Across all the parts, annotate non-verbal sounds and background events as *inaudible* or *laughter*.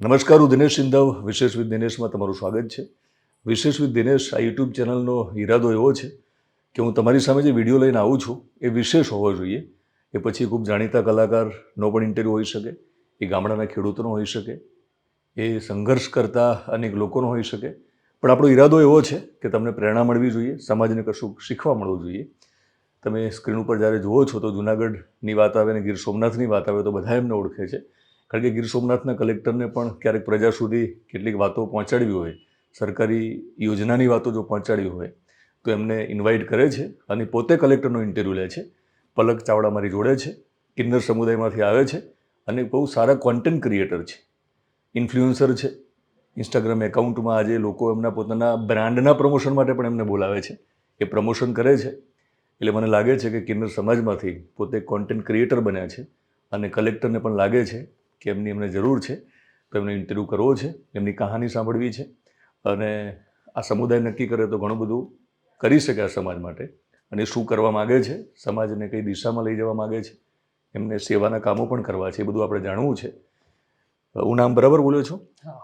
નમસ્કાર, હું દિનેશ સિંધવ, વિશેષ વિથ દિનેશમાં તમારું સ્વાગત છે. વિશેષ વિથ દિનેશ, આ યુટ્યુબ ચેનલનો ઈરાદો એવો છે કે હું તમારી સામે જે વીડિયો લઈને આવું છું, એ વિશેષ હોવો જોઈએ. એ પછી ખૂબ જાણીતા કલાકારનો પણ ઇન્ટરવ્યૂ હોઈ શકે, એ ગામડાના ખેડૂતોનો હોઈ શકે, એ સંઘર્ષ કરતા અનેક લોકોનો હોઈ શકે. પણ આપણો ઈરાદો એવો છે કે તમને પ્રેરણા મળવી જોઈએ, સમાજને કશું શીખવા મળવું જોઈએ. તમે સ્ક્રીન ઉપર જ્યારે જુઓ છો તો જુનાગઢની વાત આવે ને ગીર સોમનાથની વાત આવે તો બધા એમને ઓળખે છે. કારણ કે ગીર સોમનાથના કલેક્ટરને પણ ક્યારેક પ્રજા સુધી કેટલીક વાતો પહોંચાડવી હોય, સરકારી યોજનાની વાતો જો પહોંચાડવી હોય, તો એમને ઇન્વાઇટ કરે છે અને પોતે કલેક્ટરનો ઇન્ટરવ્યૂ લે છે. પલક ચાવડા મારી જોડે છે, કિન્નર સમુદાયમાંથી આવે છે અને બહુ સારા કોન્ટેન્ટ ક્રિએટર છે. ઇન્ફ્લુઅન્સર છે. ઇન્સ્ટાગ્રામ એકાઉન્ટમાં આજે લોકો એમના પોતાના બ્રાન્ડના પ્રમોશન માટે પણ એમને બોલાવે છે. એ પ્રમોશન કરે છે. એટલે મને લાગે છે કે કિન્નર સમાજમાંથી પોતે કોન્ટેન્ટ ક્રિએટર બન્યા છે અને કલેક્ટરને પણ લાગે છે કે એમની એમને જરૂર છે તો એમને ઇન્ટરવ્યૂ કરવો છે એમની કહાની સાંભળવી છે. અને આ સમુદાય નક્કી કરે તો ઘણું બધું કરી શકે આ સમાજ માટે. અને શું કરવા માગે છે સમાજને કઈ દિશામાં લઈ જવા માગે છે એમને સેવાના કામો પણ કરવા છે એ બધું આપણે જાણવું છે. હું નામ બરાબર બોલ્યો છું?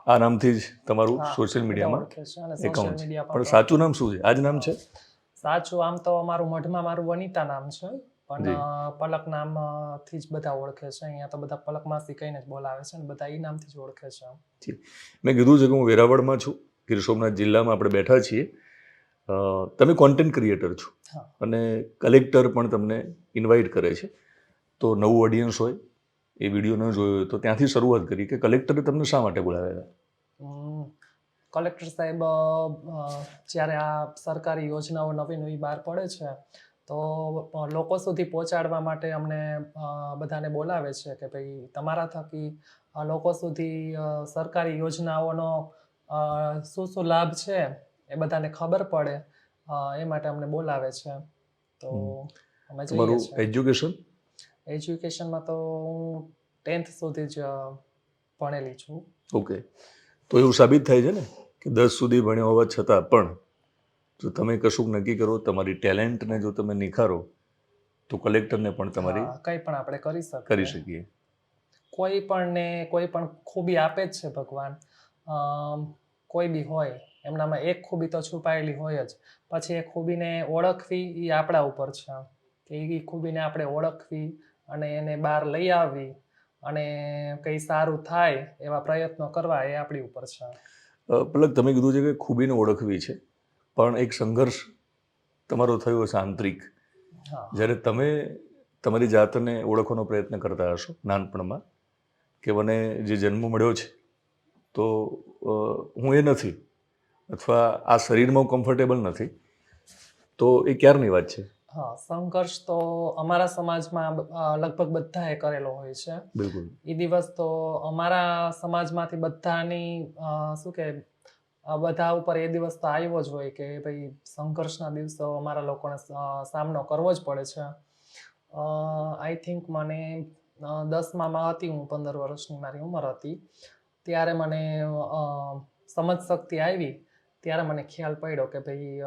આ નામથી જ તમારું સોશિયલ મીડિયામાં એકાઉન્ટ છે પણ સાચું નામ શું છે? આ જ નામ છે? સાચું આમ તો અમારું મઢમાં મારું વનિતા નામ છે. પણ. પલક નામથી જ બધા ઓળખે છે. અહીંયા તો બધા પલક માસી કહીને જ બોલાવે છે અને બધા એ નામથી જ ઓળખે છે મેં કીધું છે કે હું વેરાવળમાં છું. ગીર સોમનાથ જિલ્લામાં આપણે બેઠા છીએ. તમે કોન્ટેન્ટ ક્રિએટર છો. અને કલેક્ટર પણ તમને ઇન્વાઇટ કરે છે. તો નવું ઓડિયન્સ હોય એ વીડિયો ન જોયો હોય તો ત્યાંથી શરૂઆત કરી કે કલેક્ટરે તમને શા માટે બોલાવ્યા કલેક્ટર સાહેબ જ્યારે આ સરકારી યોજનાઓ નવી નવી બહાર પડે છે તો લોકો સુધી પહોંચાડવા માટે અમને બધાને બોલાવે છે કે ભાઈ તમારા થકી લોકો સુધી સરકારી યોજનાઓનો શું શું લાભ છે એ બધાને ખબર પડે એ માટે અમને બોલાવે છે. તો અમે જઈએ એજ્યુકેશન? એજ્યુકેશનમાં તો હું ટેન્થ સુધી જ ભણેલી છું. ઓકે. તો એવું સાબિત થાય છે ને? કે દસ સુધી ભણ્યો હોવા છતાં પણ જો તમે કશુંક નક્કી કરો તમારી ટેલેન્ટને જો તમે નિખારો તો કલેક્ટરને પણ તમારી કંઈ પણ આપણે કરી શકીએ. કરી શકીએ. કોઈ પણ ને કોઈ પણ ખૂબી આપે જ છે ભગવાન. કોઈ બી હોય એમનામાં એક ખૂબી તો છુપાયેલી હોય જ. પછી એ ખૂબીને ઓળખવી એ આપણા ઉપર છે. કે એ ખૂબીને આપણે ઓળખવી અને એને બહાર લઈ આવવી અને કંઈ સારું થાય એવા પ્રયત્નો કરવા એ આપણી ઉપર છે. પલક તમે કીધું છે કે ખૂબીને ઓળખવી છે. પણ એક સંઘર્ષ તમારો થયો હશે આંતરિક. જ્યારે તમે તમારી જાતને ઓળખવાનો પ્રયત્ન કરતા હશો નાનપણમાં કે મને જે જન્મ મળ્યો છે તો હું એ નથી અથવા આ શરીરમાં કમ્ફર્ટેબલ નથી તો એ ક્યારની વાત છે? હા સંઘર્ષ તો અમારા સમાજમાં લગભગ બધાએ કરેલો હોય છે. બિલકુલ. એ દિવસ તો અમારા સમાજમાંથી બધાની શું કે બધા ઉપર એ દિવસ તો આવ્યો જ હોય કે ભાઈ સંઘર્ષના દિવસો અમારા લોકોને સામનો કરવો જ પડે છે. આઈ થિંક મને દસમામાં હતી હું, પંદર વર્ષની મારી ઉંમર હતી. ત્યારે મને સમજ શક્તિ આવી, ત્યારે મને ખ્યાલ પડ્યો કે ભાઈ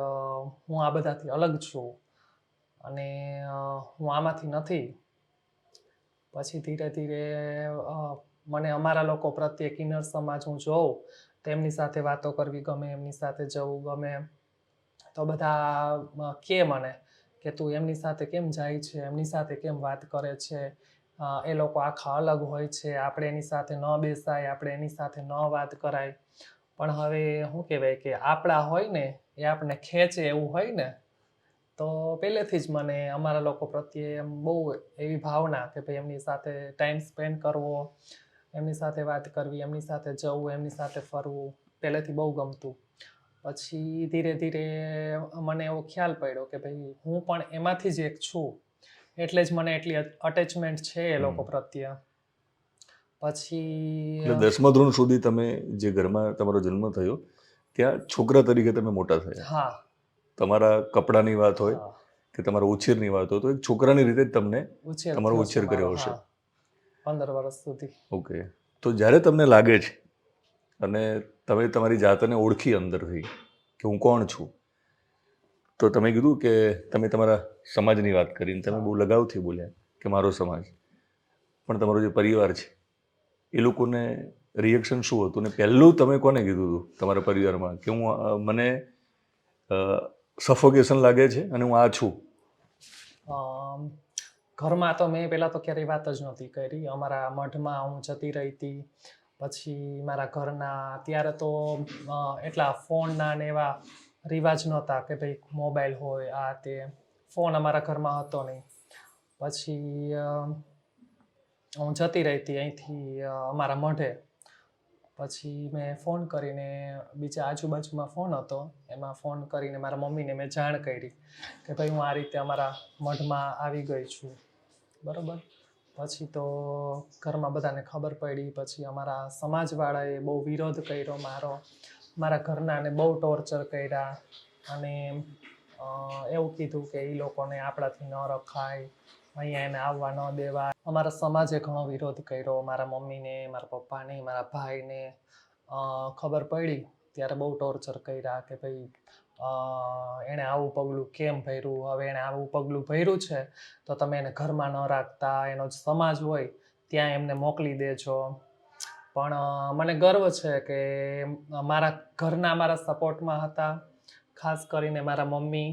હું આ બધાથી અલગ છું. અને હું આમાંથી નથી. પછી ધીરે ધીરે મને અમારા લોકો પ્રત્યે કિન્નર સમાજ હું જોઉં તો એમની સાથે વાતો કરવી ગમે, એમની સાથે જવું ગમે. તો બધા કે મને કે તું એમની સાથે કેમ જાય છે, એમની સાથે કેમ વાત કરે છે? એ લોકો આખા અલગ હોય છે. આપણે એની સાથે ન બેસાય, આપણે એની સાથે ન વાત કરાય. પણ હવે શું કહેવાય કે આપણા હોય ને, એ આપણને ખેંચે એવું હોય ને, તો પહેલેથી જ મને અમારા લોકો પ્રત્યે એમ બહુ એવી ભાવના કે ભાઈ એમની સાથે ટાઈમ સ્પેન્ડ કરવો એમની સાથે વાત કરવી એમની સાથે જવું એમની સાથે ફરવું પહેલેથી બહુ ગમતું. પછી ધીરે ધીરે મને એવો ખ્યાલ પડ્યો કે ભાઈ હું પણ એમાંથી જ એક છું. એટલે જ મને એટલી અટેચમેન્ટ છે એ લોકો. પ્રત્યે. પછી દસમા ધોરણ સુધી તમે જે ઘરમાં તમારો જન્મ થયો ત્યાં છોકરા તરીકે તમે મોટા થયા. હા. તમારા કપડાની વાત હોય કે તમારા ઉછેરની વાત હોય તો એક છોકરાની રીતે જ તમને તમારો ઉછેર કર્યો હશે. પંદર વર્ષ સુધી. ઓકે. તો જ્યારે તમને લાગે છે અને તમે તમારી જાતને ઓળખી અંદરથી કે હું કોણ છું તો તમે કીધું કે તમે તમારા સમાજની વાત કરીને તમે બહુ લગાવથી બોલ્યા કે મારો સમાજ. પણ તમારો જે પરિવાર છે એ લોકોને રિએક્શન શું હતું? ને પહેલું તમે કોને કીધું હતું તમારા પરિવારમાં કે હું મને સફોકેશન લાગે છે અને હું આ છું? ઘરમાં તો મેં પહેલાં તો ક્યારેય વાત જ નહોતી કરી. અમારા મઢમાં હું જતી રહી હતી. પછી મારા ઘરના ત્યારે તો એટલા ફોનના ને એવા રિવાજ નહોતા કે ભાઈ મોબાઈલ હોય, આ તે. ફોન અમારા ઘરમાં હતો નહીં. પછી હું જતી રહી હતી અહીંથી અમારા મઢે. પછી મેં ફોન કરીને બીજા આજુબાજુમાં ફોન હતો. એમાં ફોન કરીને મારા મમ્મીને મેં જાણ કરી કે ભાઈ હું આ રીતે અમારા મઢમાં આવી ગઈ છું. બરાબર? પછી તો ઘરમાં બધાને ખબર પડી, પછી અમારા સમાજવાળાએ બહુ વિરોધ કર્યો મારો. મારા ઘરનાને બહુ ટોર્ચર કર્યા અને એવું કીધું કે એ લોકોને આપણાથી ન રખાય, અહીંયા એને આવવા ન દેવા. અમારા સમાજે ઘણો વિરોધ કર્યો, મારા મમ્મીને, મારા પપ્પાને, મારા ભાઈને. ખબર પડી? ત્યારે બહુ ટોર્ચર કર્યા કે ભાઈ એણે આવું પગલું કેમ ભર્યું? હવે એણે આવું પગલું ભર્યું છે, તો તમે એને ઘરમાં ન રાખતા, એનો જ સમાજ હોય, ત્યાં એમને મોકલી દેજો. પણ મને ગર્વ છે કે મારા ઘરના મારા સપોર્ટમાં હતા, ખાસ કરીને મારા મમ્મી,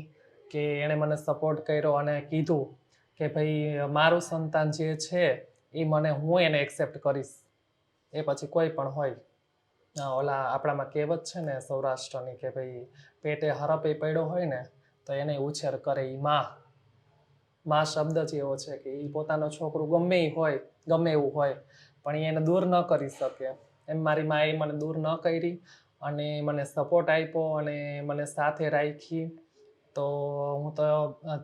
કે એણે મને સપોર્ટ કર્યો અને કીધું કે ભાઈ, મારું સંતાન જે છે, એ મને હું એને એક્સેપ્ટ કરીશ. એ પછી કોઈ પણ હોય. ઓલા આપણામાં કહેવત છે ને સૌરાષ્ટ્રની કે ભાઈ પેટે હરપે પડ્યો હોય ને, તો એને ઉછેર કરે એ માં. માં શબ્દ જ એવો છે કે એ પોતાનો છોકરું ગમે એ હોય, ગમે એવું હોય, પણ એને દૂર ન કરી શકે. એમ મારી માએ મને દૂર ન કરી અને મને સપોર્ટ આપ્યો અને મને સાથે રાખી. તો હું તો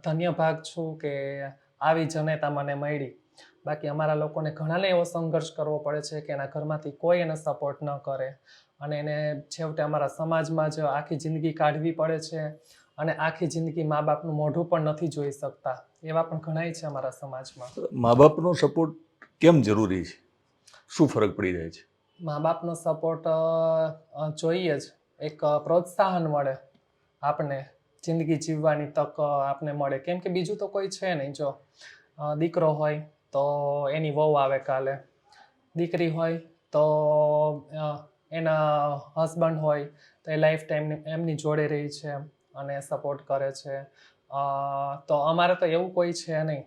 ધન્ય ભાગ છું કે આવી જનેતા મને મળી. બાકી અમારા લોકોને ઘણાને એવો સંઘર્ષ કરવો પડે છે કે એના ઘરમાંથી કોઈ એને સપોર્ટ ન કરે. અને એને છેવટે અમારા સમાજમાં જ આખી જિંદગી કાઢવી પડે છે અને આખી જિંદગી મા બાપનું મોઢું પણ નથી જોઈ શકતા. એવા પણ ઘણાય છે અમારા સમાજમાં. મા બાપનો સપોર્ટ કેમ જરૂરી છે? શું ફરક પડી જાય છે? મા બાપનો સપોર્ટ જોઈએ જ. એક પ્રોત્સાહન મળે આપને. જિંદગી જીવવાની તક આપને મળે. કેમ કે બીજું તો કોઈ છે નહીં જો. દીકરો હોય તો એની વહુ આવે કાલે. દીકરી હોય તો એના હસબન્ડ હોય તો એ લાઈફ ટાઈમ એમની જોડે રહી છે અને સપોર્ટ કરે છે. તો અમારે તો એવું કોઈ છે નહીં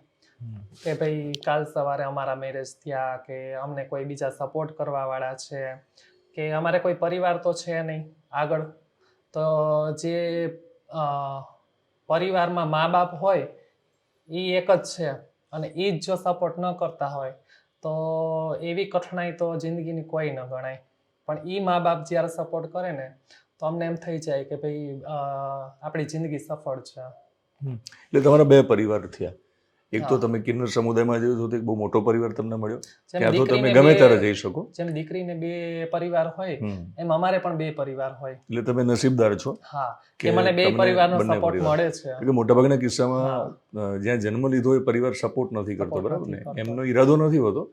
કે ભાઈ કાલ સવારે અમારા મેરેજ થયા કે અમને કોઈ બીજા સપોર્ટ કરવાવાળા છે કે અમારે કોઈ પરિવાર તો છે નહીં આગળ. તો જે પરિવારમાં મા બાપ હોય એ એક જ છે. અને એ જ જો સપોર્ટ ન કરતા હોય, તો એવી કઠણાઈ તો જિંદગીની કોઈ ન ગણાય. પણ એ મા બાપ જ્યારે સપોર્ટ કરે ને, તો અમને એમ થઈ જાય કે ભાઈ આપણી જિંદગી સફળ છે. એટલે તમારા બે પરિવાર થયા. એક તો તમે કિન્નર સમુદાયમાં જયો તો એક બહુ મોટો પરિવાર તમને મળ્યો. ત્યાં તો તમે ગમે ત્યારે જઈ શકો. જેમ દીકરીને બે પરિવાર હોય એમ અમારે પણ બે પરિવાર હોય. એટલે તમે નસીબદાર છો હા કે મને બે પરિવારનો સપોર્ટ મળે છે. એટલે મોટાભાગના કિસ્સામાં જ્યાં જન્મ લીધો એ પરિવાર સપોર્ટ નથી કરતો બરાબર ને? એમનો ઈરાદો નથી હોતો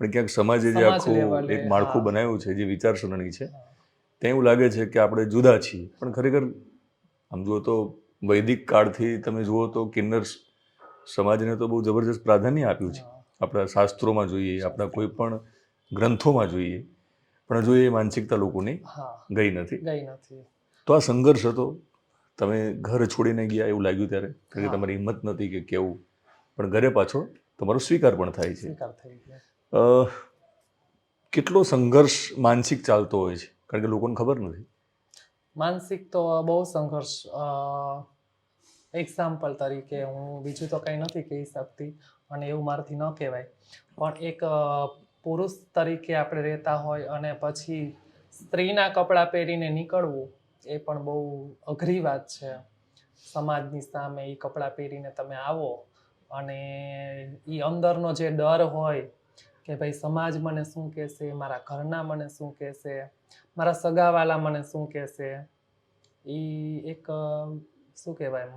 પણ ક્યાંક સમાજે જે આખું એક માળખું. બનાવ્યું છે જે વિચારસરણી છે. ત્યાં એવું લાગે છે કે આપણે જુદા છીએ. પણ ખરેખર આમ જુઓ તો વૈદિક કાળથી તમે જુઓ તો કિન્નર સમાજને તો બહુ જબરજસ્ત પ્રાધાન્ય આપ્યું છે. આપણા શાસ્ત્રોમાં જોઈએ આપણા કોઈ પણ ગ્રંથોમાં જોઈએ. પણ જો એ માનસિકતા લોકોની ગઈ નથી. ગઈ નથી. તો આ સંઘર્ષ હતો. તમે ઘર છોડીને ગયા એવું લાગ્યું ત્યારે કારણ કે તમારી હિંમત નથી કે કેવું. પણ ઘરે પાછો તમારો સ્વીકાર પણ થાય છે. કેટલો સંઘર્ષ માનસિક ચાલતો હોય છે? કારણ કે લોકોને ખબર નથી. માનસિક તો બહુ સંઘર્ષ એક્ઝામ્પલ તરીકે હું બીજું તો કંઈ નથી કહી શકતી અને એવું મારાથી ન કહેવાય. પણ એક પુરુષ તરીકે આપણે રહેતા હોય અને પછી સ્ત્રીના કપડાં પહેરીને નીકળવું, એ પણ બહુ અઘરી વાત છે. સમાજની સામે એ કપડાં પહેરીને તમે આવો અને એ અંદરનો જે ડર હોય કે ભાઈ સમાજ મને શું કહેશે, મારા ઘરના મને શું કહેશે, મારા સગાવાલા મને શું કહેશે એ એક શું કહેવાય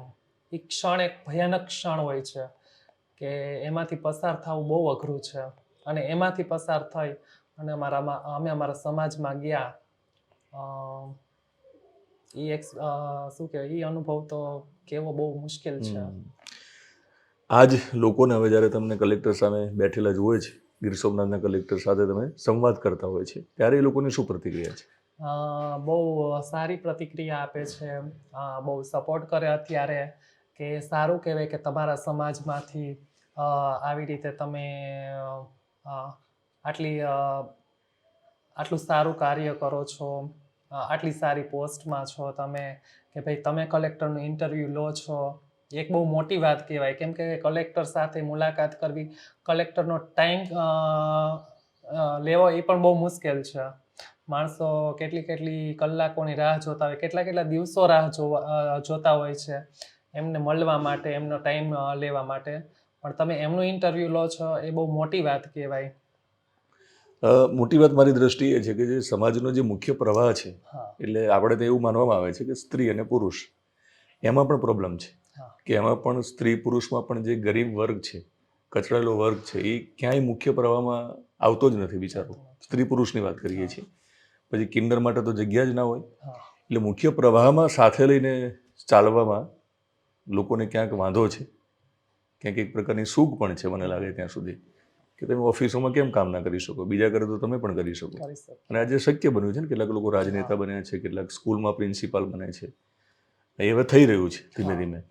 એ ક્ષણ એક ભયાનક ક્ષણ હોય છે કે એમાંથી પસાર થવું બહુ અઘરું છે. અને એમાંથી પસાર થઈ અને અમારામાં અમે અમારા સમાજમાં ગયા. એ એક શું કહેવાય? એ અનુભવ તો કેવો બહુ મુશ્કેલ છે. આજ લોકોને હવે જ્યારે તમને કલેક્ટર સામે બેઠેલા જુએ છે ગીર સોમનાથના કલેક્ટર સાથે તમે સંવાદ કરતા હોય છે ત્યારે એ લોકોની શું પ્રતિક્રિયા છે? બહુ સારી પ્રતિક્રિયા આપે છે. બહુ સપોર્ટ કરે અત્યારે. કે સારું કહેવાય કે તમારા સમાજમાંથી આવી રીતે તમે આટલી આટલું સારું કાર્ય કરો છો આટલી સારી પોસ્ટમાં છો તમે, કે ભાઈ તમે કલેક્ટરનું ઇન્ટરવ્યૂ લો છો. એક બહુ મોટી વાત કહેવાય. કેમ કે કલેક્ટર સાથે મુલાકાત કરવી, કલેક્ટરનો ટાઈમ લેવો એ પણ બહુ મુશ્કેલ છે. માણસો કેટલી કેટલી કલાકોની રાહ જોતા હોય કેટલા કેટલા દિવસો રાહ જોવા જોતા હોય છે. એમને મળવા માટે એમનો ટાઈમ લેવા માટે. પણ તમે એમનું ઇન્ટરવ્યૂ લો છો એ બહુ મોટી વાત કહેવાય. મોટી વાત મારી દ્રષ્ટિએ છે કે જે સમાજનો જે મુખ્ય પ્રવાહ છે એટલે આપણે તો એવું માનવામાં આવે છે કે સ્ત્રી અને પુરુષ એમાં પણ પ્રોબ્લેમ છે. કે એમાં પણ સ્ત્રી પુરુષમાં પણ જે ગરીબ વર્ગ છે કચડાયેલો વર્ગ છે એ ક્યાંય મુખ્ય પ્રવાહમાં આવતો જ નથી બિચારો સ્ત્રી પુરુષની વાત કરીએ છીએ. પછી કિન્ડર માટે તો જગ્યા જ ના હોય. એટલે મુખ્ય પ્રવાહમાં સાથે લઈને ચાલવામાં લોકોને ક્યાંક વાંધો છે ક્યાંક એક પ્રકારની સૂગ પણ છે મને લાગે ત્યાં સુધી કે તમે ઓફિસોમાં કેમ કામ ના કરી શકો? બીજા કરે તો તમે પણ કરી શકો. અને આજે શક્ય બન્યું છે ને? કેટલાક લોકો રાજનેતા બન્યા છે કેટલાક સ્કૂલમાં પ્રિન્સિપાલ બને છે. એ હવે થઈ રહ્યું છે ધીમે ધીમે.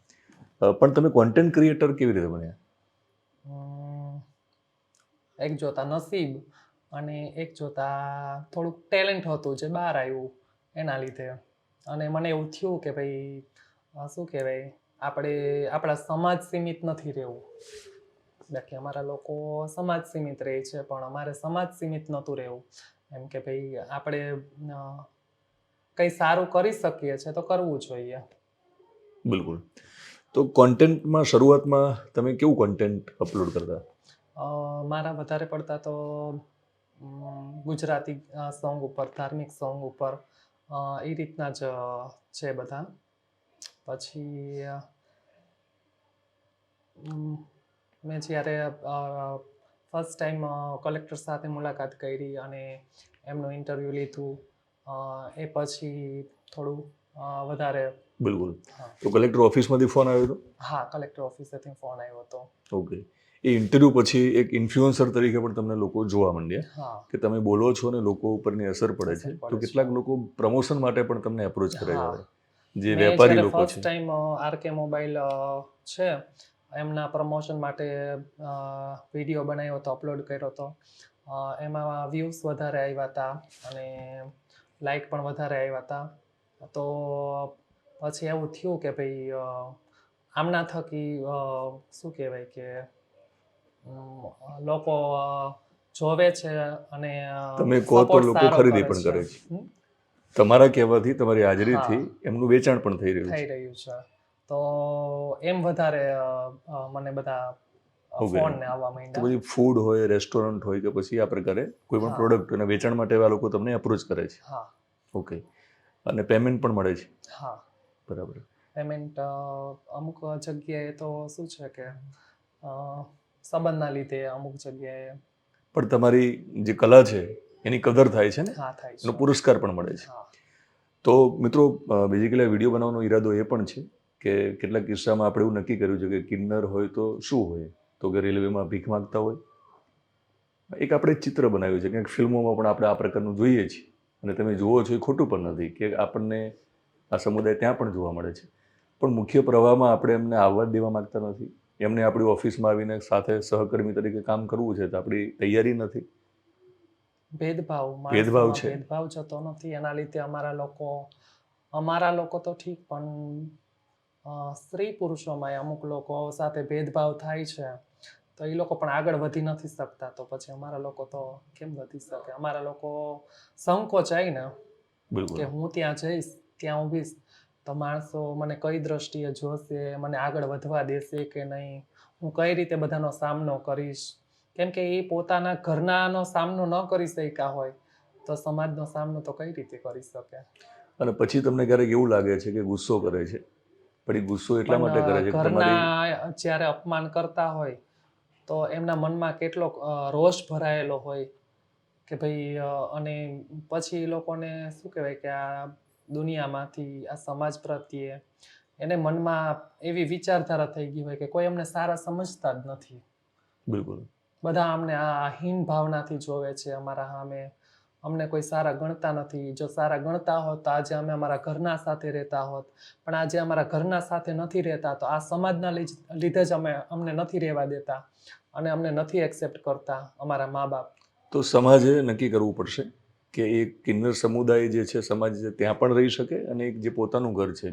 પણ તમે કોન્ટેન્ટ ક્રિએટર કેવી રીતે બન્યા? એક જોતા નસીબ અને એક જોતા થોડુંક ટેલેન્ટ હતું જે બહાર આવ્યું એના લીધે. અને મને એવું થયું કે ભાઈ શું કહેવાય? આપણે આપણા સમાજ સીમિત નથી રહેવું. બાકી અમારા લોકો સમાજ સીમિત રહે છે પણ અમારે સમાજ સીમિત નહોતું રહેવું. એમ કે ભાઈ આપણે કંઈ સારું કરી શકીએ છીએ તો કરવું જોઈએ. બિલકુલ. તો કોન્ટેન્ટમાં શરૂઆતમાં તમે કેવું કોન્ટેન્ટ અપલોડ કરતા? મારા વધારે પડતા તો ગુજરાતી સોંગ ઉપર ધાર્મિક સોંગ ઉપર એ રીતના જ છે બધા. પછી મેં જ્યારે ફર્સ્ટ ટાઈમ કલેક્ટર સાથે મુલાકાત કરી અને એમનું ઇન્ટરવ્યૂ લીધું એ પછી થોડું વધારે બિલકુલ. તો કલેક્ટર ઓફિસમાંથી ફોન આવ્યો હતો હા કલેક્ટર ઓફિસેથી ફોન આવ્યો હતો ઓકે. એ ઇન્ટરવ્યૂ પછી એક ઇન્ફ્લુઅન્સર તરીકે પણ તમને લોકો જોવા માંડ્યા. કે તમે બોલો છો ને લોકો ઉપરની અસર પડે છે. અસર પડે તો છે. કેટલાક લોકો પ્રમોશન માટે પણ તમને એપ્રોચ કરે છે. જે વેપારી લોકો છે. ફર્સ્ટ ટાઈમ આરકે મોબાઈલ છે એમના પ્રમોશન માટે વીડિયો બનાવ્યો હતો અપલોડ કર્યો હતો. એમાં વ્યૂઝ વધારે આવ્યા હતા અને લાઈક પણ વધારે આવ્યા હતા. તો પછી એવું થયું કે ભાઈ આમના થકી શું કહેવાય કે લોકો જોવે છે અને તમે લોકો ખરીદી પણ કરે છે. તમારા કહેવાથી તમારી હાજરીથી એમનું વેચાણ પણ થઈ રહ્યું થઈ રહ્યું છે. તો એમ વધારે મને બધા. ફોન ને આવવા માંડ્યા. બધી ફૂડ હોય રેસ્ટોરન્ટ હોય કે પછી આ પ્રકારે કોઈ પણ પ્રોડક્ટ અને વેચાણ માટે એવા લોકો તમને એપ્રોચ કરે છે. હા. ઓકે અને પેમેન્ટ પણ મળે છે. હા. બરાબર. પેમેન્ટ અમુક જગ્યાએ તો શું છે કે સંબંધના લીધે અમુક જગ્યાએ પણ તમારી જે કલા છે એની કદર થાય છે ને? થાય એનો પુરસ્કાર પણ મળે છે. તો મિત્રો બેઝિકલી આ વીડિયો બનાવવાનો ઈરાદો એ પણ છે કે કેટલાક કિસ્સામાં આપણે એવું નક્કી કર્યું છે કે કિન્નર હોય તો શું હોય? તો કે રેલવેમાં ભીખ માગતા હોય? એક આપણે ચિત્ર બનાવ્યું છે કે ફિલ્મોમાં પણ આપણે આ પ્રકારનું જોઈએ છીએ. અને તમે જુઓ છો એ ખોટું પણ નથી કે આપણને આ સમુદાય ત્યાં પણ જોવા મળે છે. પણ મુખ્ય પ્રવાહમાં આપણે એમને આવવા જ દેવા માંગતા નથી. એમને આપણી ઓફિસમાં આવીને સાથે સહકર્મી તરીકે કામ કરવું છે તો આપણી તૈયારી નથી. ભેદભાવ ભેદભાવ છે. ભેદભાવ જતો નથી. એના લીધે અમારા લોકો અમારા લોકો તો ઠીક પણ સ્ત્રી પુરુષોમાં અમુક લોકો સાથે ભેદભાવ થાય છે. તો એ લોકો પણ આગળ વધી નથી શકતા. તો પછી અમારા લોકો તો કેમ વધી શકે? અમારા લોકો સંકોચાય ને કે હું ત્યાં જઈશ ત્યાં ઊભીશ. તો માણસો મને કઈ દ્રષ્ટિએ જોશે મને આગળ વધવા દેશે કે નહીં? હું કઈ રીતે બધાનો સામનો કરીશ? કેમ કે એ પોતાના ઘરનાનો સામનો ન કરી શક્યા હોય તો સમાજનો સામનો તો કઈ રીતે કરી શકે? અને પછી તમને ક્યારેક એવું લાગે છે કે ગુસ્સો કરે છે? પણ એ ગુસ્સો એટલા માટે કરે છે ઘરના જ્યારે અપમાન કરતા હોય તો એમના મનમાં કેટલો રોષ ભરાયેલો હોય કે ભાઈ અને પછી એ લોકોને શું કહેવાય કે આ દુનિયામાંથી આ સમાજ પ્રત્યે એને મનમાં એવી વિચારધારા થઈ ગઈ હોય કે કોઈ એમને સારા સમજતા જ નથી. બિલકુલ. બધા અમને આ હીન ભાવનાથી જોવે છે અમારા સામે. અમને કોઈ સારા ગણતા નથી. જો સારા ગણતા હોત તો આજે અમે અમારા ઘરના સાથે રહેતા હોત. પણ આજે અમારા ઘરના સાથે નથી રહેતા તો આ સમાજના લીધે જ અમે અમને નથી રહેવા દેતા અને અમને નથી એક્સેપ્ટ કરતા અમારા મા બાપ તો સમાજે નક્કી કરવું પડશે કે એક કિન્નર સમુદાય જે છે સમાજ છે ત્યાં પણ રહી શકે અને એક જે પોતાનું ઘર છે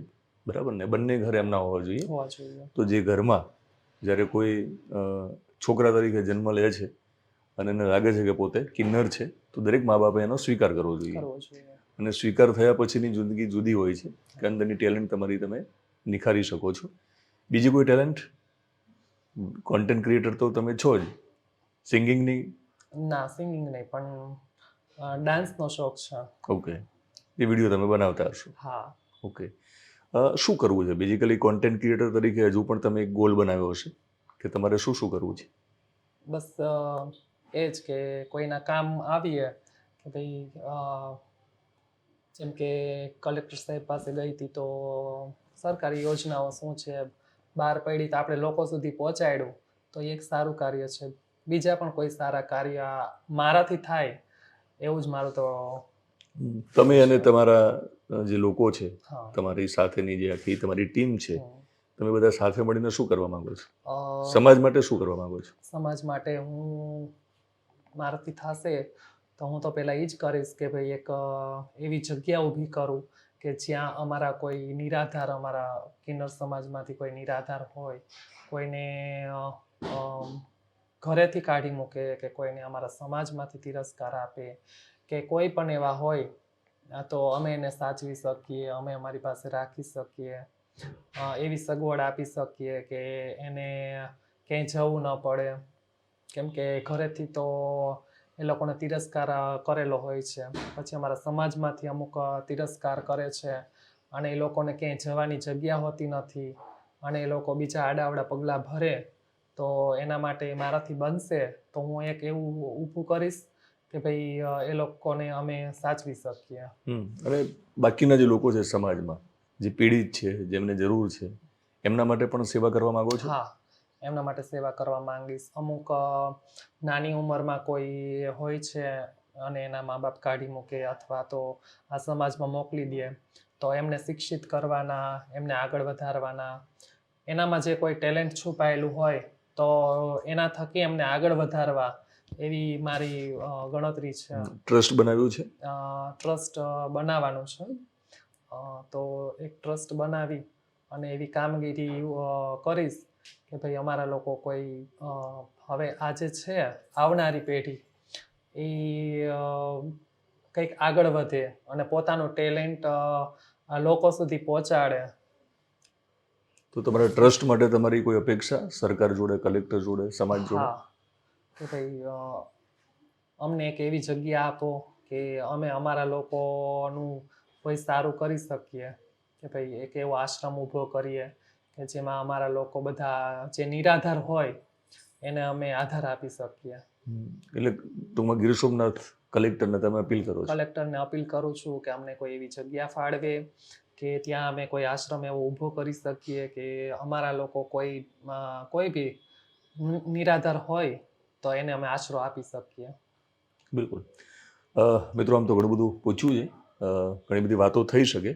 બરાબર ને? બંને ઘર એમના હોવા જોઈએ. હોવા જોઈએ. તો જે ઘરમાં જ્યારે કોઈ છોકરા તરીકે જન્મ લે છે અને એને લાગે છે કે પોતે કિન્નર છે તો દરેક મા બાપે એનો સ્વીકાર કરવો જોઈએ. અને સ્વીકાર થયા પછીની જિંદગી જુદી હોય છે કે અંદરની ટેલેન્ટ તમારી તમે નિખારી શકો છો. બીજી કોઈ ટેલેન્ટ? કોન્ટેન્ટ ક્રિએટર તો તમે છો જ. સિંગિંગની ના સિંગિંગ નહીં પણ ડાન્સનો શોખ છે. ઓકે એ વીડિયો તમે બનાવતા હશો. હા. ઓકે શું કરવું છે? બેઝિકલી કોન્ટેન્ટ ક્રિએટર તરીકે હજુ પણ તમે એક ગોલ બનાવ્યો હશે? કે તમારે શું શું કરવું છે? બસ એ જ કે કોઈના કામ આવીએ કે ભાઈ જેમ કે કલેક્ટર સાહેબ પાસે ગઈ હતી તો સરકારી યોજનાઓ શું છે? બહાર પડી તો આપણે લોકો સુધી પહોંચાડ્યું. તો એ એક સારું કાર્ય છે. બીજા પણ કોઈ સારા કાર્ય મારાથી થાય એવું જ મારું તો તમે અને તમારા જે લોકો છે તમારી સાથેની જે આખી તમારી ટીમ છે. તમે બધા સાથે મળીને શું કરવા માંગો છો? સમાજ માટે શું કરવા માંગો છો? સમાજ માટે હું મારાથી થશે તો હું તો પહેલાં એ જ કરીશ કે ભાઈ એક એવી જગ્યા ઊભી કરું કે જ્યાં અમારા કોઈ નિરાધાર અમારા કિન્નર સમાજમાંથી કોઈ નિરાધાર હોય કોઈને ઘરેથી કાઢી મૂકે કે કોઈને અમારા સમાજમાંથી તિરસ્કાર આપે કે કોઈ પણ એવા હોય તો અમે એને સાચવી શકીએ અમે અમારી પાસે રાખી શકીએ. એવી સગવડ આપી શકીએ કે એને ક્યાંય જવું ન પડે. કેમ કે ઘરેથી તો એ લોકોને તિરસ્કાર કરેલો હોય છે. પછી અમારા સમાજમાંથી અમુક તિરસ્કાર કરે છે અને એ લોકોને ક્યાંય જવાની જગ્યા હોતી નથી અને એ લોકો બીજા આડાવડા પગલાં ભરે, તો એના માટે મારાથી બનશે તો હું એક એવું ઊભું કરીશ કે ભાઈ એ લોકોને અમે સાચવી શકીએ. અને બાકીના જે લોકો છે સમાજમાં જે પીડિત છે જેમને જરૂર છે એમના માટે પણ સેવા કરવા માંગો છો? હા એમના માટે સેવા કરવા માંગીશ. અમુક નાની ઉંમરમાં કોઈ હોય છે અને એના મા બાપ કાઢી મૂકે અથવા તો આ સમાજમાં મોકલી દે તો એમને શિક્ષિત કરવાના એમને આગળ વધારવાના. એનામાં જે કોઈ ટેલેન્ટ છુપાયેલું હોય તો એના થકી એમને આગળ વધારવા એવી મારી ગણતરી છે. ટ્રસ્ટ બનાવ્યું છે? ટ્રસ્ટ બનાવવાનું છે. તો એક ટ્રસ્ટ બનાવી અને એવી કામગીરી કરીશ કે ભાઈ અમારા લોકો કોઈ હવે આજે છે આવનારી પેઢી એ કંઈક આગળ વધે અને પોતાનું ટેલેન્ટ લોકો સુધી પહોંચાડે. તો તમારા ટ્રસ્ટ માટે તમારી કોઈ અપેક્ષા? સરકાર જોડે કલેક્ટર જોડે સમાજ જોડે? કે ભાઈ અમને એક એવી જગ્યા આપો કે અમે અમારા લોકોનું કોઈ સારું કરી શકીએ. કે ભાઈ એક એવો આશ્રમ ઊભો કરીએ કે જેમાં અમારા લોકો બધા જે નિરાધાર હોય એને અમે આધાર આપી શકીએ. એટલે ટૂંકમાં ગીર સોમનાથ કલેક્ટરને તમે અપીલ કરો છો? કલેક્ટરને અપીલ કરું છું કે અમને કોઈ એવી જગ્યા ફાળવે કે ત્યાં અમે કોઈ આશ્રમ એવો ઊભો કરી શકીએ કે અમારા લોકો કોઈ કોઈ બી નિરાધાર હોય તો એને અમે આશરો આપી શકીએ. બિલકુલ. મિત્રો આમ તો ઘણું બધું પૂછ્યું છે. ઘણી બધી વાતો થઈ શકે,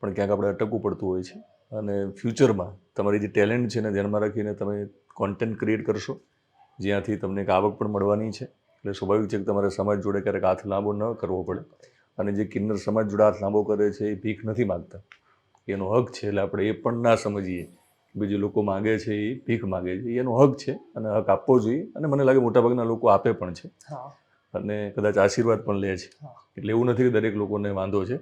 પણ ક્યાંક આપણે અટકવું પડતું હોય છે. અને ફ્યુચરમાં તમારી જે ટેલેન્ટ છે એને ધ્યાનમાં રાખીને તમે કોન્ટેન્ટ ક્રિએટ કરશો, જ્યાંથી તમને એક આવક પણ મળવાની છે. એટલે સ્વાભાવિક છે કે તમારે સમાજ જોડે ક્યારેક હાથ લાંબો ન કરવો પડે. અને જે કિન્નર સમાજ જોડે હાથ લાંબો કરે છે, એ ભીખ નથી માગતા. એનો હક છે, એટલે આપણે એ પણ ના સમજીએ કે લોકો માગે છે, એ ભીખ માગે છે. એનો હક છે, અને હક આપવો જોઈએ. અને મને લાગે મોટાભાગના લોકો આપે પણ છે. હા. અને કદાચ આશીર્વાદ પણ લે છે. એટલે એવું નથી કે દરેક લોકોને વાંધો છે.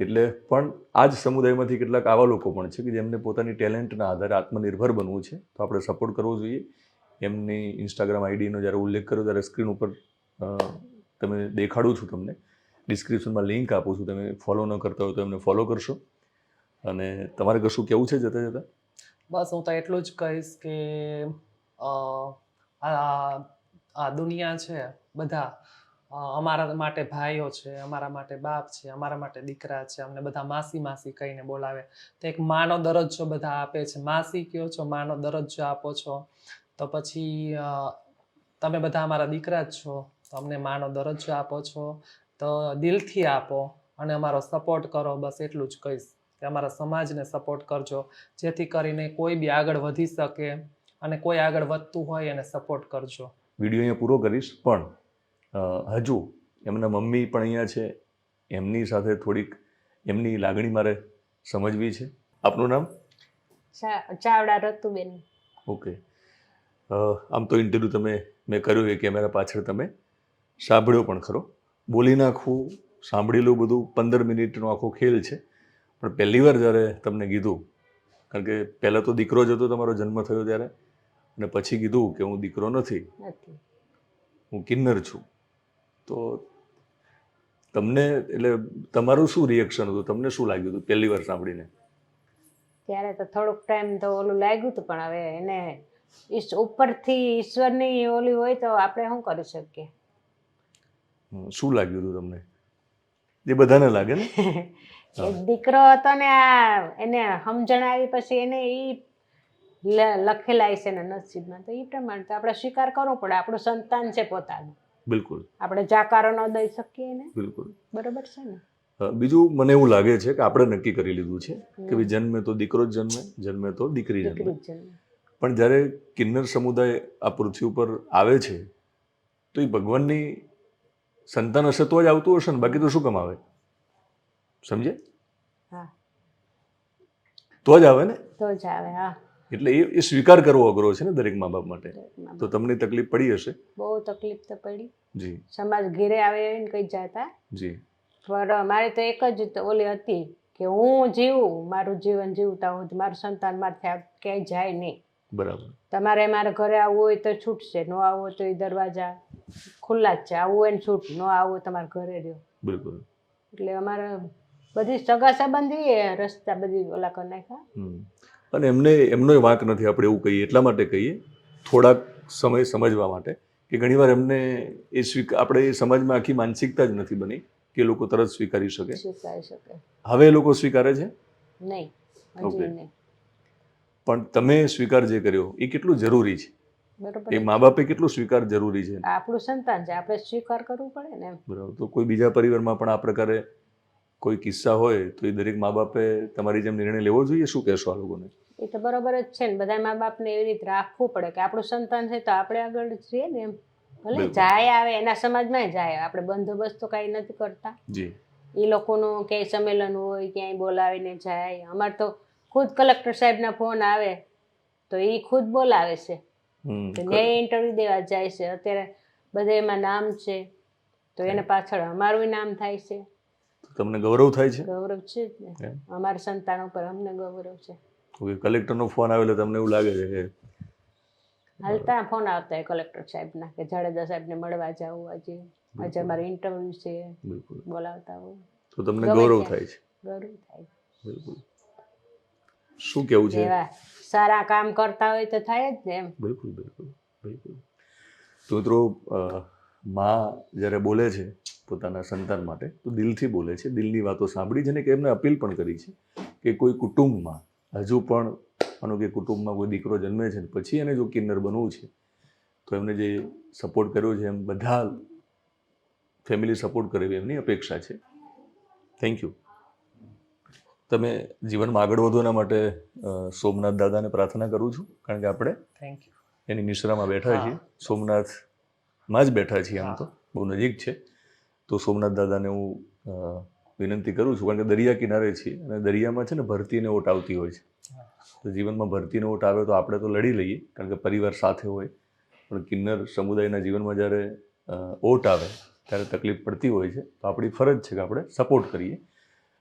એટલે પણ આ જ સમુદાયમાંથી કેટલાક આવા લોકો પણ છે કે જેમને પોતાની ટેલેન્ટના આધારે આત્મનિર્ભર બનવું છે. તો આપણે સપોર્ટ કરવો જોઈએ. એમની ઇન્સ્ટાગ્રામ આઈડીનો જ્યારે ઉલ્લેખ કર્યો ત્યારે સ્ક્રીન ઉપર તમે દેખાડું છું તમને. ડિસ્ક્રિપ્શનમાં લિંક આપું છું. તમે ફોલો ન કરતા હોય તો એમને ફોલો કરશો. અને તમારે કશું કેવું છે જતાં જતાં? બસ હું તો એટલું જ કહીશ કે આ દુનિયા છે બધા અમારા માટે ભાઈઓ છે, અમારા માટે બાપ છે, અમારા માટે દીકરા છે, અમને બધા માસી માસી કહીને બોલાવે. તો એક માનો દરજ્જો બધા આપે છે. માસી કયો છો, માનો દરજ્જો આપો છો. તો પછી તમે બધા અમારા દીકરા જ છો, તો અમને માનો દરજ્જો આપો છો. તો દિલથી આપો અને અમારો સપોર્ટ કરો, બસ એટલું જ કહીશ કે અમારા સમાજને સપોર્ટ કરજો, જેથી કરીને કોઈ બી આગળ વધી શકે અને કોઈ આગળ વધતું હોય એને સપોર્ટ કરજો. વીડિયો અહીંયા પૂરો કરીશ, પણ હજુ એમના મમ્મી પણ અહીંયા છે. એમની સાથે થોડીક એમની લાગણી મારે સમજવી છે. આપનું નામ? ચાવડા રતુબેન. ઓકે. આમ તો ઇન્ટરવ્યૂ તમે મેં કર્યું એ કેમેરા પાછળ તમે સાંભળ્યો પણ ખરો. બોલી નાખવું સાંભળેલું બધું પંદર મિનિટનો આખો ખેલ છે. પણ પહેલી વાર જ્યારે તમને કીધું કારણ કે પહેલાં તો દીકરો જ હતો તમારો જન્મ થયો ત્યારે. અને પછી કીધું કે હું દીકરો નથી. નથી. હું કિન્નર છું. તો તમને એટલે તમારું શું રિએક્શન હતું? તમને શું લાગ્યું હતું પહેલી વાર સાંભળીને? ત્યારે તો થોડોક ટાઈમ તો ઓલું લાગ્યું હતું પણ હવે એને ઉપરથી ઈશ્વરની ઓલી હોય તો આપણે શું કરી શકીએ? શું લાગ્યું હતું તમને? જે બધાને લાગે ને? *laughs* એક દીકરો હતો ને આ એને સમજણ આવી પછી એને એ લખેલા છે ને નસીબમાં તો એ પ્રમાણે તો આપણે સ્વીકાર કરવો પડે. આપણું સંતાન છે પોતાનું. બિલકુલ. આપણે જાકારો ન દઈ શકીએ ને? બિલકુલ. બરોબર છે ને? બીજું મને એવું લાગે છે કે આપણે નક્કી કરી લીધું છે કે ભાઈ જન્મે તો દીકરો જ જન્મે જન્મે તો દીકરી જન્મે. પણ જ્યારે કિન્નર સમુદાય આ પૃથ્વી ઉપર આવે છે તો એ ભગવાનની સંતાન હશે તો જ આવતું હશે ને? બાકી તો શું કામ આવે સમજે હા. તો જ આવે ને? તો જ આવે હા. એટલે એ એ સ્વીકાર કરવો અઘરો છે ને દરેક મા બાપ માટે. તો તમને તકલીફ પડી હશે? બહુ તકલીફ તો પડી. જી. સમાજ ઘેરે આવે એને કઈ જાતા. જી. પણ મારે તો એક જ તો ઓલી હતી કે હું જીવું મારું જીવન જીવતા હું મારું સંતાન મારથી ક્યાંય જાય નહીં. બરાબર. તમારે મારા ઘરે આવવું હોય તો છૂટશે ન આવો હોય તો એ દરવાજા ખુલ્લા જ છે. આવવું હોય ને છૂટ ન હોય તમારે ઘરે રહ્યો. બિલકુલ. એટલે અમારે બધી સગા સંબંધી રસ્તા બધી ઓલા કરી નાખ્યા. અને એમને એમનો વાંક નથી આપણે એવું કહીએ એટલા માટે કહીએ થોડાક સમય સમજવા માટે કે ઘણીવાર એમને એ સ્વીકાર આપણે એ સમાજમાં આખી માનસિકતા જ નથી બની કે લોકો તરત સ્વીકારી શકે. હવે એ લોકો સ્વીકારે છે? નહીં ઓકે પણ તમે સ્વીકાર જે કર્યો એ કેટલું જરૂરી છે? બરોબર એ મા બાપે કેટલું સ્વીકાર જરૂરી છે? આપણું સંતાન છે આપણે સ્વીકાર કરવું પડે ને બરાબર. તો કોઈ બીજા પરિવારમાં પણ આ પ્રકારે કોઈ કિસ્સા હોય તો એ દરેક મા બાપે તમારી જેમ નિર્ણય લેવો જોઈએ? શું કહેશો આ લોકોને? એ તો બરોબર જ છે ને. બધા મા બાપને એવી રીતે રાખવું પડે કે આપણું સંતાન છે તો આપણે આગળ છીએ ને એમ. ભલે જાય આવે એના સમાજમાં જાય આપણે બંદોબસ્ત તો કાંઈ નથી કરતા. જી. એ લોકોનું ક્યાંય સંમેલન હોય ક્યાંય બોલાવીને જાય. અમારે તો ખુદ કલેક્ટર સાહેબના ફોન આવે તો એ ખુદ બોલાવે છે. ન્યાય ઇન્ટરવ્યુ દેવા જાય છે. અત્યારે બધે એમાં નામ છે તો એના પાછળ અમારું નામ થાય છે. તમને ગૌરવ થાય છે? ગૌરવ છે જ ને. અમારા સંતાનો પર અમને ગૌરવ છે. ઓકે કલેક્ટરનો ફોન આવે એટલે તમને એવું લાગે છે કે હાલતા ફોન આવતા હોય કલેક્ટર સાહેબના કે જાડેજા સાહેબને મળવા જાવું આજે આજે અમારે ઇન્ટરવ્યુ છે. બોલાવતા હોય. તો તમને ગૌરવ થાય છે? ગૌરવ થાય. બિલકુલ. શું કેવું છે? સારા કામ કરતા હોય તો થાય જ ને એમ. બિલકુલ બિલકુલ બિલકુલ. તો મિત્રો મા જ્યારે બોલે છે પોતાના સંતાન માટે તો દિલથી બોલે છે દિલની વાતો સાંભળી છે અને એમને અપીલ પણ કરી છે કે કોઈ કુટુંબમાં હજુ પણ માનો કે કુટુંબમાં કોઈ દીકરો જન્મે છે પછી એને જો કિન્નર બનવું છે તો એમને જે સપોર્ટ કર્યો છે એમ બધા ફેમિલી સપોર્ટ કરે એમની અપેક્ષા છે. થેન્ક યુ તમે જીવનમાં આગળ વધો એના માટે સોમનાથ દાદાને પ્રાર્થના કરું છું કારણ કે આપણે થેન્ક યુ એની નિશ્રામાં બેઠા છીએ. સોમનાથમાં જ બેઠા છીએ આમ તો બહુ નજીક છે. તો સોમનાથ દાદાને હું વિનંતી કરું છું. કારણ કે દરિયા કિનારે છીએ અને દરિયામાં છે ને ભરતીને ઓટ આવતી હોય છે. તો જીવનમાં ભરતીને ઓટ આવે તો આપણે તો લડી લઈએ, કારણ કે પરિવાર સાથે હોય. પણ કિન્નર સમુદાયના જીવનમાં જ્યારે ઓટ આવે, ત્યારે તકલીફ પડતી હોય છે. તો આપણી ફરજ છે કે આપણે સપોર્ટ કરીએ.